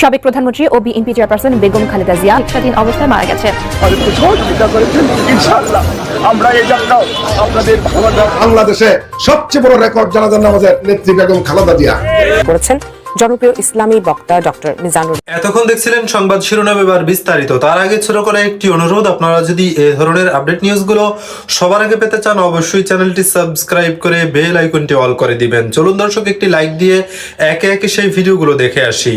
সাবেক প্রধানমন্ত্রী ও বিএনপি চেয়ারপারসন বেগম খালেদা জিয়া চিকিৎসাধীন অবস্থায় মারা আমরা এই যাত্রাও আপনাদের বাংলাদেশে সবচেয়ে বড় রেকর্ড জানাজান নেত্রী বেগম খালেদা জিয়া। করেছেন জনপ্রিয় ইসলামী বক্তা ডক্টর মিজানুর এতক্ষণ দেখছিলেন সংবাদ শিরোনাম এবার বিস্তারিত। তার আগে ছোট করে একটি অনুরোধ আপনারা যদি এ ধরনের আপডেট নিউজগুলো সবার আগে পেতে চান অবশ্যই চ্যানেলটি সাবস্ক্রাইব করে বেল আইকনটি অল করে দিবেন। চলুন দর্শক একটি লাইক দিয়ে একে একে সেই ভিডিওগুলো দেখে আসি।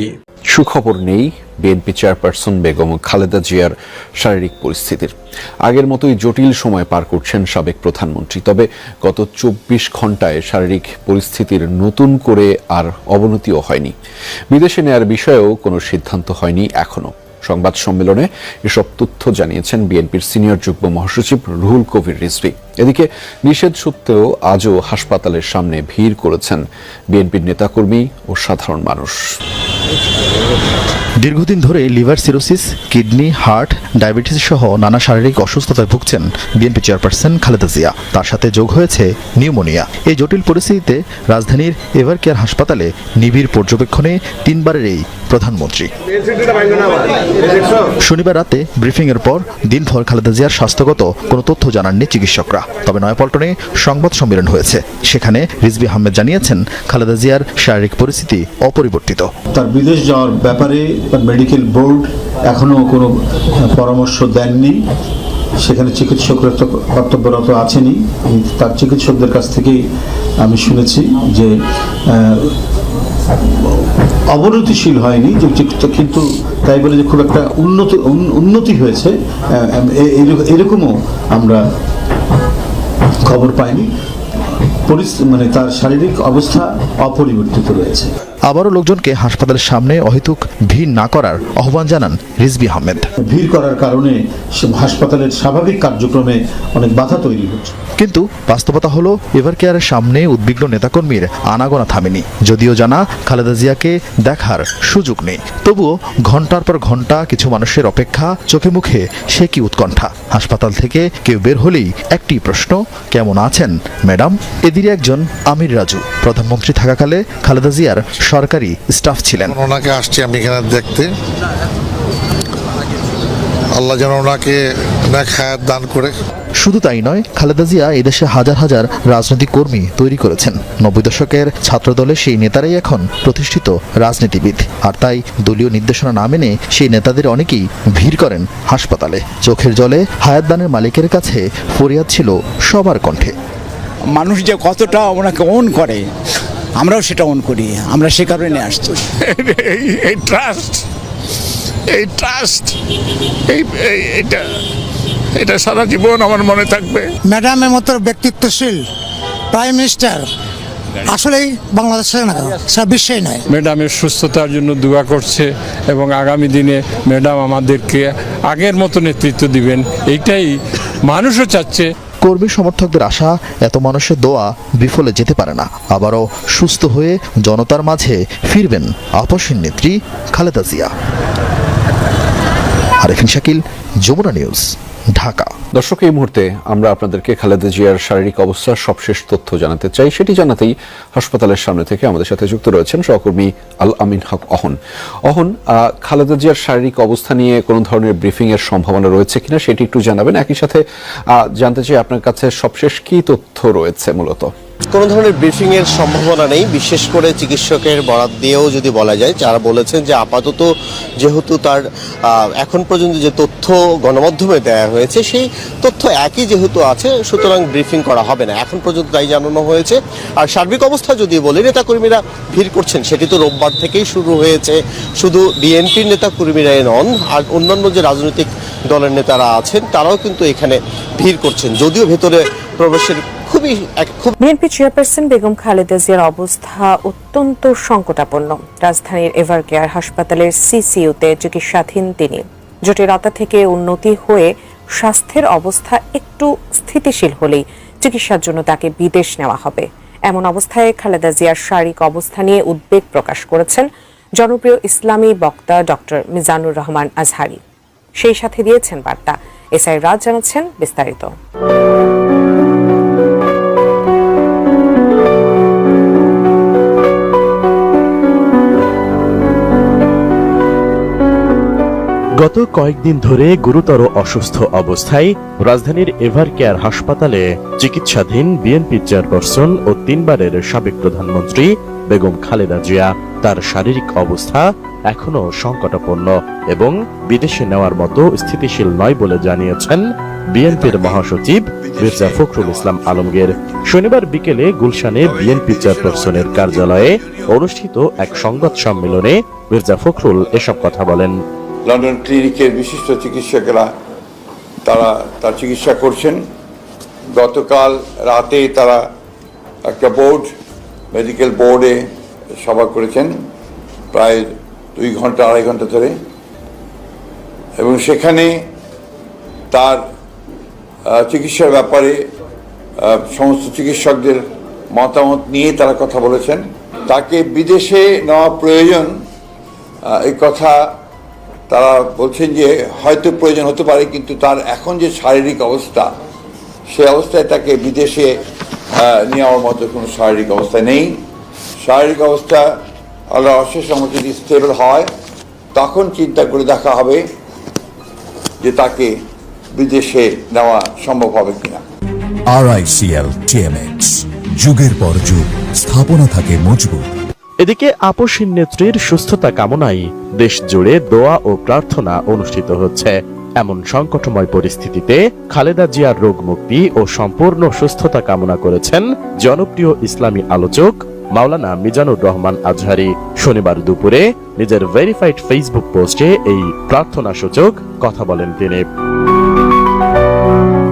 সুখবর নেই বিএনপি চেয়ারপারসন বেগম খালেদা জিয়ার শারীরিক পরিস্থিতির। আগের মতোই জটিল সময় পার করছেন সাবেক প্রধানমন্ত্রী। তবে গত চব্বিশ ঘন্টায় শারীরিক পরিস্থিতির নতুন করে আর অবনতিও হয়নি। বিদেশে নেয়ার বিষয়েও কোনো সিদ্ধান্ত হয়নি এখনও সংবাদ সম্মেলনে এসব তথ্য জানিয়েছেন বিএনপির সিনিয়র যুগ্ম মহাসচিব রুহুল কবির রিজভি। এদিকে নিষেধ সত্ত্বেও আজও হাসপাতালের সামনে ভিড় করেছেন বিএনপির নেতাকর্মী ও সাধারণ মানুষ। দীর্ঘদিন ধরে liver cirrhosis, kidney, heart, diabetes সহ নানা শারীরিক অসুস্থতায় ভুগছেন বিএনপি চেয়ারপারসন খালেদা জিয়া। তার সাথে যোগ হয়েছে নিউমোনিয়া। এই জটিল পরিস্থিতিতে রাজধানীর এভার কেয়ার হাসপাতালে নিবিড় পর্যবেক্ষণে তিনবারের এই প্রধানমন্ত্রী। শনিবার রাতে ব্রিফিং এর পর দিনভর খালেদা জিয়ার স্বাস্থ্যগত কোনো তথ্য জানাননি চিকিৎসকরা। তবে নয়াপল্টনে সংবাদ সম্মেলন হয়েছে। সেখানে রিজবি আহমেদ জানিয়েছেন, খালেদা জিয়ার শারীরিক পরিস্থিতি অপরিবর্তিত। তার বিদেশ যাওয়ার ব্যাপারে মেডিকেল বোর্ড এখনও কোনো পরামর্শ দেননি। সেখানে চিকিৎসকরা তো কর্তব্যরত আছেনই। তার চিকিৎসকদের কাছ থেকেই আমি শুনেছি যে অবনতিশীল হয়নি, যে কিন্তু তাই বলে যে খুব একটা উন্নত, উন্নতি হয়েছে। এরকমও আমরা খবর পাইনি। মানে তার শারীরিক অবস্থা অপরিবর্তিত রয়েছে। আবারও লোকজনকে হাসপাতালের সামনে অহেতুক ভিড় না করার আহ্বান জানান রিজবি আহমেদ। ভিড় করার কারণে হাসপাতালের স্বাভাবিক কার্যক্রমে অনেক বাধা তৈরি হচ্ছে। কিন্তু বাস্তবতা হলো এভার কেয়ারের সামনে উদ্বিগ্ন নেতাকর্মীর আনাগোনা থামেনি। যদিও জানা খালেদা জিয়াকে দেখার সুযোগ নেই। তবুও ঘণ্টার পর ঘণ্টা কিছু মানুষের অপেক্ষা চোখে মুখে সে কি উৎকণ্ঠা? হাসপাতাল থেকে কেউ বের হলেই একটি প্রশ্ন কেমন আছেন? ম্যাডাম এদিকে একজন আমির রাজু। প্রধানমন্ত্রী থাকাকালে খালেদা জিয়ার সরকারি স্টাফ ছিলেন। ওনাকে আসছি আমি এখানে দেখতে। আল্লাহ যেন ওনাকে নেক হায়াত দান করে। শুধু তাই নয় খালেদা জিয়া এদেশে হাজার হাজার রাজনৈতিক কর্মী তৈরি করেছেন। নব্বই দশকের ছাত্রদলের সেই নেতারাই এখন প্রতিষ্ঠিত রাজনীতিবিদ। আর তাই দলীয় নির্দেশনা না মেনে সেই নেতাদের অনেকেই ভিড় করেন হাসপাতালে। চোখের জলে হায়াত দানের মালিকের কাছে ফরিয়াদ ছিল সবার কণ্ঠে। মানুষ যে কতটা ওনাকে অন করে আমরাও সেটা অন করি আমরা সে কারণে আসছি। এই এই ট্রাস্ট এই ট্রাস্ট এই এই- এটা এটা সারা জীবন আমার মনে থাকবে। ম্যাডামের মতো ব্যক্তিত্বশীল প্রাইম মিনিস্টার আসলেই বাংলাদেশে না সারা বিশ্বেই নয়। ম্যাডামের সুস্থতার জন্য দোয়া করছে এবং আগামী দিনে ম্যাডাম আমাদেরকে আগের মতো নেতৃত্ব দিবেন এইটাই মানুষও চাচ্ছে। কর্মী সমর্থকদের আশা, এত মানুষের দোয়া বিফলে যেতে পারে না। আবারও সুস্থ হয়ে জনতার মাঝে ফিরবেন আপসীন নেত্রী খালেদা জিয়া। আরেফিন শাকিল, যমুনা নিউজ। ঢাকা। দর্শক, এই মুহূর্তে আমরা আপনাদেরকে খালেদা জিয়ার শারীরিক অবস্থার সবশেষ তথ্য জানাতে চাই। সেটি জানাতেই হাসপাতালের সামনে থেকে আমাদের সাথে যুক্ত রয়েছেন সহকর্মী আল আমিন হক অহন। অহন খালেদা জিয়ার শারীরিক অবস্থা নিয়ে কোনো ধরনের ব্রিফিং এর সম্ভাবনা রয়েছে কিনা সেটি একটু জানাবেন। একই সাথে জানতে চাই আপনার কাছে সবশেষ কি তথ্য রয়েছে মূলত? কোনো ধরনের ব্রিফিংয়ের সম্ভাবনা নেই, বিশেষ করে চিকিৎসকের বরাত দিয়েও যদি বলা যায়, যারা বলেছেন যে আপাতত যেহেতু তার এখন পর্যন্ত যে তথ্য গণমাধ্যমে দেওয়া হয়েছে, সেই তথ্য একই যেহেতু আছে, সুতরাং ব্রিফিং করা হবে না। এখন পর্যন্ত তাই জানানো হয়েছে। আর সার্বিক অবস্থা যদি বলি, নেতাকর্মীরা ভিড় করছেন, সেটি তো রোববার থেকেই শুরু হয়েছে। শুধু বিএনপির নেতাকর্মীরাই নন, আর অন্যান্য যে রাজনৈতিক দলের নেতারা আছেন, তারাও কিন্তু এখানে ভিড় করছেন। যদিও ভেতরে প্রবেশের খুবই খুব বিএনপি চেয়ারপারসন বেগম খালেদা জিয়ার অবস্থা অত্যন্ত সংকটাপন্ন। রাজধানীর এভার কেয়ার হাসপাতালের সিসিইউতে চিকিৎসাধীন তিনি। জটিলতা থেকে উন্নতি হয়ে স্বাস্থ্যের অবস্থা একটু স্থিতিশীল হলেই চিকিৎসার জন্য তাকে বিদেশ নেওয়া হবে। এমন অবস্থায় খালেদা জিয়ার শারীরিক অবস্থা নিয়ে উদ্বেগ প্রকাশ করেছেন জনপ্রিয় ইসলামী বক্তা ডক্টর মিজানুর রহমান আজহারি। সেই সাথে দিয়েছেন বার্তা। এসআই রাজ জানাচ্ছেন বিস্তারিত। গত কয়েকদিন ধরে গুরুতর অসুস্থ অবস্থায় রাজধানীর এভার কেয়ার হাসপাতালে চিকিৎসাধীন বিএনপি চেয়ারপারসন ও তিনবারের সাবেক প্রধানমন্ত্রী বেগম খালেদা জিয়া। তার শারীরিক অবস্থা এখনও সংকটাপন্ন এবং বিদেশে নেওয়ার মতো স্থিতিশীল নয় বলে জানিয়েছেন বিএনপির মহাসচিব মির্জা ফখরুল ইসলাম আলমগীর। শনিবার বিকেলে গুলশানে বিএনপি চেয়ারপারসনের কার্যালয়ে অনুষ্ঠিত এক সংবাদ সম্মেলনে মির্জা ফখরুল এসব কথা বলেন। লন্ডন ক্লিনিকের বিশিষ্ট চিকিৎসকেরা তারা, তার চিকিৎসা করছেন। গতকাল রাতে তারা একটা বোর্ড, মেডিকেল বোর্ডে সভা করেছেন, প্রায় দুই ঘণ্টা, আড়াই ঘণ্টা ধরে। এবং সেখানে তার চিকিৎসার ব্যাপারে সমস্ত চিকিৎসকদের মতামত নিয়ে তারা কথা বলেছেন। তাকে বিদেশে নেওয়া প্রয়োজন এই কথা তারা বলছেন যে হয়তো প্রয়োজন হতে পারে, কিন্তু তার এখন যে শারীরিক অবস্থা সে অবস্থায় তাকে বিদেশে নেওয়ার মতো কোনো শারীরিক অবস্থা নেই। শারীরিক অবস্থা আল্লাহ অশেষ যদি স্টেবল হয়, তখন চিন্তা করে দেখা হবে যে তাকে বিদেশে নেওয়া সম্ভব হবে কিনা। আরআইসিএল টিএমএক্স যুগের পর যুগ, স্থাপনা থাকে মজবুত। এদিকে আপসীন নেত্রীর সুস্থতা কামনায় দেশ জুড়ে দোয়া ও প্রার্থনা অনুষ্ঠিত হচ্ছে। এমন সংকটময় পরিস্থিতিতে খালেদা জিয়ার রোগ মুক্তি ও সম্পূর্ণ সুস্থতা কামনা করেছেন জনপ্রিয় ইসলামী আলোচক মাওলানা মিজানুর রহমান আজহারি। শনিবার দুপুরে নিজের ভেরিফাইড ফেসবুক পোস্টে এই প্রার্থনা সূচক কথা বলেন তিনি।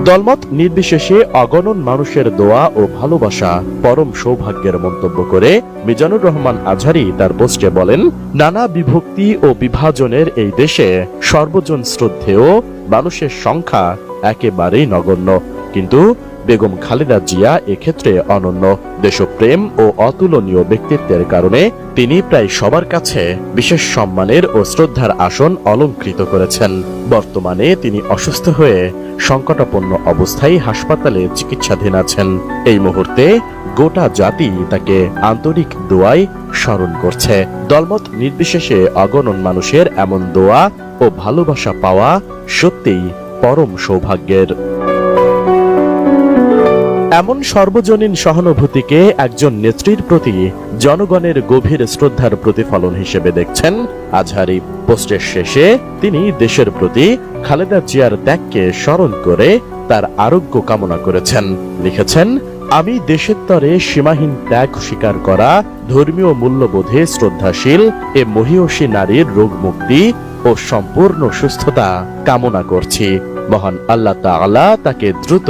দলমত নির্বিশেষে অগণন মানুষের দোয়া ও ভালোবাসা পরম সৌভাগ্যের মন্তব্য করে মিজানুর রহমান আজহারি তার পোস্টে বলেন, নানা বিভক্তি ও বিভাজনের এই দেশে সর্বজন শ্রদ্ধেয়, মানুষের সংখ্যা একেবারেই নগণ্য। কিন্তু বেগম খালেদা জিয়া এক্ষেত্রে অনন্য। দেশপ্রেম ও অতুলনীয় ব্যক্তিত্বের কারণে তিনি প্রায় সবার কাছে বিশেষ সম্মানের ও শ্রদ্ধার আসন অলঙ্কৃত করেছেন। বর্তমানে তিনি অসুস্থ হয়ে সংকটাপন্ন অবস্থায় হাসপাতালে চিকিৎসাধীন আছেন। এই মুহূর্তে গোটা জাতি তাকে আন্তরিক দোয়ায় স্মরণ করছে। দলমত নির্বিশেষে অগণন মানুষের এমন দোয়া ও ভালোবাসা পাওয়া সত্যিই পরম সৌভাগ্যের। এমন সর্বজনীন সহানুভূতিকে একজন নেত্রীর প্রতি জনগণের গভীর শ্রদ্ধার প্রতিফলন হিসেবে দেখছেন আজহারি। পোস্টের শেষে তিনি দেশের প্রতি খালেদা জিয়ার ত্যাগকে স্মরণ করে তার আরোগ্য কামনা করেছেন। লিখেছেন, আমি দেশের তরে সীমাহীন ত্যাগ স্বীকার করা, ধর্মীয় মূল্যবোধে শ্রদ্ধাশীল এ মহিয়সী নারীর রোগ মুক্তি ও সম্পূর্ণ সুস্থতা কামনা করছি। মহান আল্লাহ তাআলা তাকে দ্রুত